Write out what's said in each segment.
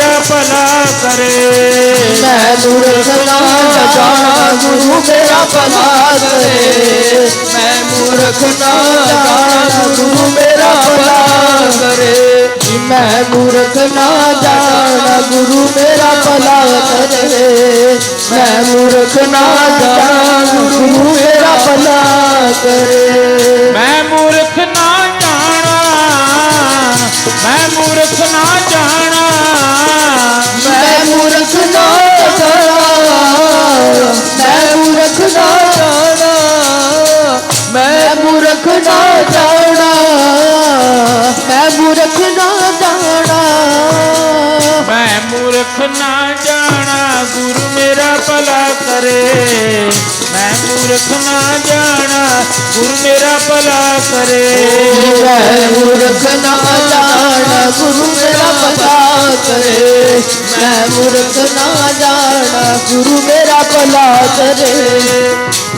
ਮੇਰਾ ਭਲਾ ਕਰੇ। ਮੈਂ ਮੂਰਖ ਨਾ ਜਾਣਾ ਗੁਰੂ ਮੇਰਾ ਭਲਾ ਕਰੇ। ਮੈਂ ਮੂਰਖ ਨਾ ਜਾਣਾ ਗੁਰੂ ਮੇਰਾ ਭਲਾ ਕਰੇ। ਮੈਂ ਮੂਰਖ ਨਾ ਜਾਣਾ ਗੁਰੂ ਮੇਰਾ ਭਲਾ ਕਰੇ। ਮੈਂ ਮੂਰਖ ਨਾ ਜਾਣਾ ਗੁਰੂ ਮੇਰਾ ਭਲਾ ਕਰੇ। ਮੈਂ ਮੂਰਖ ਨਾ ਮੂਰਖ ਨਾ ਜਾਣਾ ਮੈਂ ਮੂਰਖ ਨਾ ਜਾਣਾ। ਮੈਂ ਮੂਰਖ ਨਾ ਜਾਣਾ ਗੁਰੂ ਮੇਰਾ ਭਲਾ ਕਰੇ। ਮੈਂ ਮੂਰਖ ਨਾ ਜਾਣਾ ਗੁਰੂ ਮੇਰਾ ਭਲਾ ਕਰੇ। ਮੈਂ ਮੂਰਖ ਨਾ ਜਾਣਾ ਗੁਰੂ ਮੇਰਾ ਭਲਾ ਕਰੇ। ਮੈਂ ਮੂਰਖ ਨਾ ਜਾਣਾ ਗੁਰੂ ਮੇਰਾ ਭਲਾ ਕਰੇ।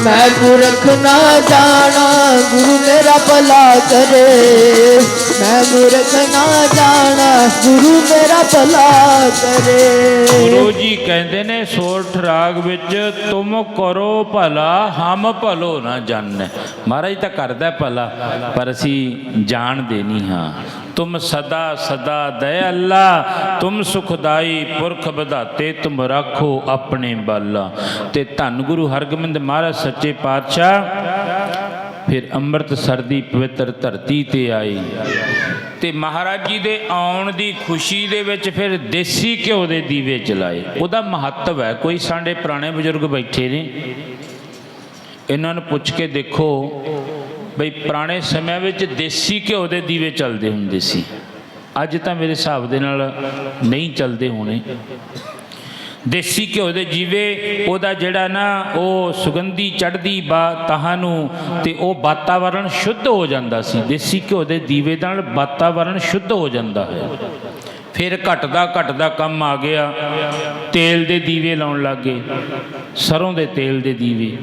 ਮੈਂ ਮੂਰਖ ਨਾ ਜਾਣਾ, ਗੁਰੂ ਮੇਰਾ ਭਲਾ ਕਰੇ। ਮੈਂ ਮੂਰਖ ਨਾ ਜਾਣਾ, ਗੁਰੂ ਮੇਰਾ ਭਲਾ ਕਰੇ। ਗੁਰੂ ਜੀ ਕਹਿੰਦੇ ਨੇ ਸੋਰਠ ਰਾਗ ਵਿੱਚ ਤੁਮ ਕਰੋ ਭਲਾ, ਹਮ ਭਲੋ ਨਾ ਜਾਣੈ। ਮਹਾਰਾਜ ਤਾਂ ਕਰਦਾ ਭਲਾ, ਪਰ ਅਸੀਂ ਜਾਣਦੇ ਨਹੀਂ ਹਾਂ। ਤੁਮ ਸਦਾ ਸਦਾ ਦਇ ਅੱਲਾ ਤੁਮ ਸੁਖਦਾਈ ਪੁਰਖ ਵਧਾਤੇ ਤੁਮ ਰੱਖੋ ਆਪਣੇ ਬਲ ਤੇ ਧੰਨ ਗੁਰੂ ਹਰਗੋਬਿੰਦ ਮਹਾਰਾਜ ਸੱਚੇ ਪਾਤਸ਼ਾਹ ਫਿਰ ਅੰਮ੍ਰਿਤਸਰ ਦੀ ਪਵਿੱਤਰ ਧਰਤੀ ਤੇ ਆਏ ਤੇ ਮਹਾਰਾਜ ਜੀ ਦੇ ਆਉਣ ਦੀ ਖੁਸ਼ੀ ਦੇ ਵਿੱਚ ਫਿਰ ਦੇਸੀ ਘਿਓ ਦੇ ਦੀਵੇ ਜਲਾਏ ਉਹਦਾ ਮਹੱਤਵ ਹੈ ਕੋਈ ਸਾਡੇ ਪੁਰਾਣੇ ਬਜ਼ੁਰਗ ਬੈਠੇ ਨੇ ਇਹਨਾਂ ਨੂੰ ਪੁੱਛ ਕੇ ਦੇਖੋ ਬਈ ਪੁਰਾਣੇ ਸਮਿਆਂ ਵਿੱਚ ਦੇਸੀ ਘਿਓ ਦੇ ਦੀਵੇ ਚੱਲਦੇ ਹੁੰਦੇ ਸੀ। ਅੱਜ ਤਾਂ ਮੇਰੇ ਹਿਸਾਬ ਦੇ ਨਾਲ ਨਹੀਂ ਚੱਲਦੇ ਹੋਣੇ। ਦੇਸੀ ਘਿਓ ਦੇ ਜੀਵੇ, ਉਹਦਾ ਜਿਹੜਾ ਨਾ ਉਹ ਸੁਗੰਧੀ ਚੜਦੀ ਬਾ ਤਾਹਾਂ ਨੂੰ ਤੇ ਉਹ ਵਾਤਾਵਰਣ ਸ਼ੁੱਧ ਹੋ ਜਾਂਦਾ ਸੀ। ਦੇਸੀ ਘਿਓ ਦੇ ਦੀਵੇ ਨਾਲ ਵਾਤਾਵਰਣ ਸ਼ੁੱਧ ਹੋ ਜਾਂਦਾ ਹੈ। ਫਿਰ ਘਟਦਾ ਘਟਦਾ ਕੰਮ ਆ ਗਿਆ। ਤੇਲ ਦੇ ਦੀਵੇ ਲਾਉਣ ਲੱਗੇ ਸਰੋਂ ਦੇ ਤੇਲ ਦੇ ਦੀਵੇ।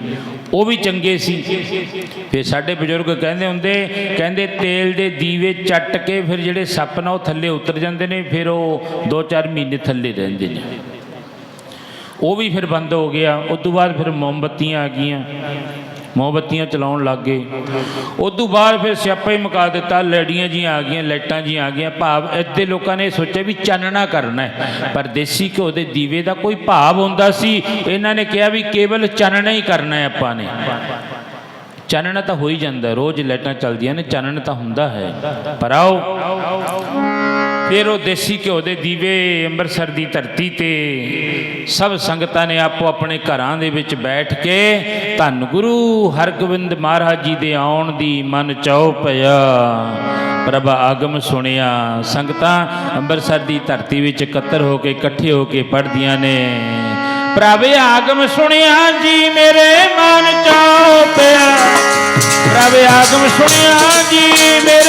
ਉਹ ਵੀ ਚੰਗੇ ਸੀ। ਫਿਰ ਸਾਡੇ ਬਜ਼ੁਰਗ ਕਹਿੰਦੇ ਹੁੰਦੇ, ਕਹਿੰਦੇ ਤੇਲ ਦੇ ਦੀਵੇ ਚੱਟ ਕੇ ਫਿਰ ਜਿਹੜੇ ਸੱਪ ਨਾ ਉਹ ਥੱਲੇ ਉਤਰ ਜਾਂਦੇ ਨੇ, ਫਿਰ ਉਹ 2-4 ਮਹੀਨੇ ਥੱਲੇ ਰਹਿੰਦੇ ਨੇ। ਉਹ ਵੀ ਫਿਰ ਬੰਦ ਹੋ ਗਿਆ। ਉਸ ਤੋਂ ਬਾਅਦ ਫਿਰ ਮੋਮਬੱਤੀਆਂ ਆ ਗਈਆਂ। ਮੋਮਬੱਤੀਆਂ ਚਲਾਉਣ ਲੱਗ ਗਏ। ਉਸ ਤੋਂ ਬਾਅਦ ਫਿਰ ਸਿਆਪਾ ਹੀ ਮੁਕਾ ਦਿੱਤਾ, ਲੜੀਆਂ ਜੀਆਂ ਆ ਗਈਆਂ, ਲਾਈਟਾਂ ਜੀਆਂ ਆ ਗਈਆਂ। ਭਾਵ ਇੱਥੇ ਲੋਕਾਂ ਨੇ ਸੋਚਿਆ ਵੀ ਚਾਨਣਾ ਕਰਨਾ ਹੈ। ਪਰ ਦੇਸੀ ਘਿਓ ਦੇ ਦੀਵੇ ਦਾ ਕੋਈ ਭਾਵ ਹੁੰਦਾ ਸੀ। ਇਹਨਾਂ ਨੇ ਕਿਹਾ ਵੀ ਕੇਵਲ ਚਾਨਣਾ ਹੀ ਕਰਨਾ ਹੈ ਆਪਾਂ ਨੇ। ਚਾਨਣਾ ਤਾਂ ਹੋ ਹੀ ਜਾਂਦਾ। ਰੋਜ਼ ਲਾਈਟਾਂ ਚੱਲਦੀਆਂ ਨੇ, ਚਾਨਣ ਤਾਂ ਹੁੰਦਾ ਹੈ। ਪਰ ਆਓ ਫਿਰ ਉਹ ਦੇਸੀ ਘਿਓ ਦੇ ਦੀਵੇ ਅੰਮ੍ਰਿਤਸਰ ਦੀ ਧਰਤੀ ਤੇ ਸਭ ਸੰਗਤਾਂ ਨੇ ਆਪੋ ਆਪਣੇ ਘਰਾਂ ਦੇ ਵਿੱਚ ਬੈਠ ਕੇ ਧੰਨ ਗੁਰੂ ਹਰਗੋਬਿੰਦ ਮਹਾਰਾਜ ਜੀ ਦੇ ਆਉਣ ਦੀ ਮਨ ਚਾਉ ਪਿਆ ਪ੍ਰਭ ਆਗਮ ਸੁਣਿਆ। ਸੰਗਤਾਂ ਅੰਮ੍ਰਿਤਸਰ ਦੀ ਧਰਤੀ ਵਿੱਚ ਇਕੱਤਰ ਹੋ ਕੇ, ਇਕੱਠੇ ਹੋ ਕੇ ਪੜ੍ਹਦੀਆਂ ਨੇ। ਪ੍ਰਭ ਆਗਮ ਸੁਣਿਆ ਜੀ ਮੇਰੇ ਮਨ ਚਾਉ ਪਿਆ ਪ੍ਰਭ ਆਗਮ ਸੁਣਿਆ ਜੀ ਮੇਰੇ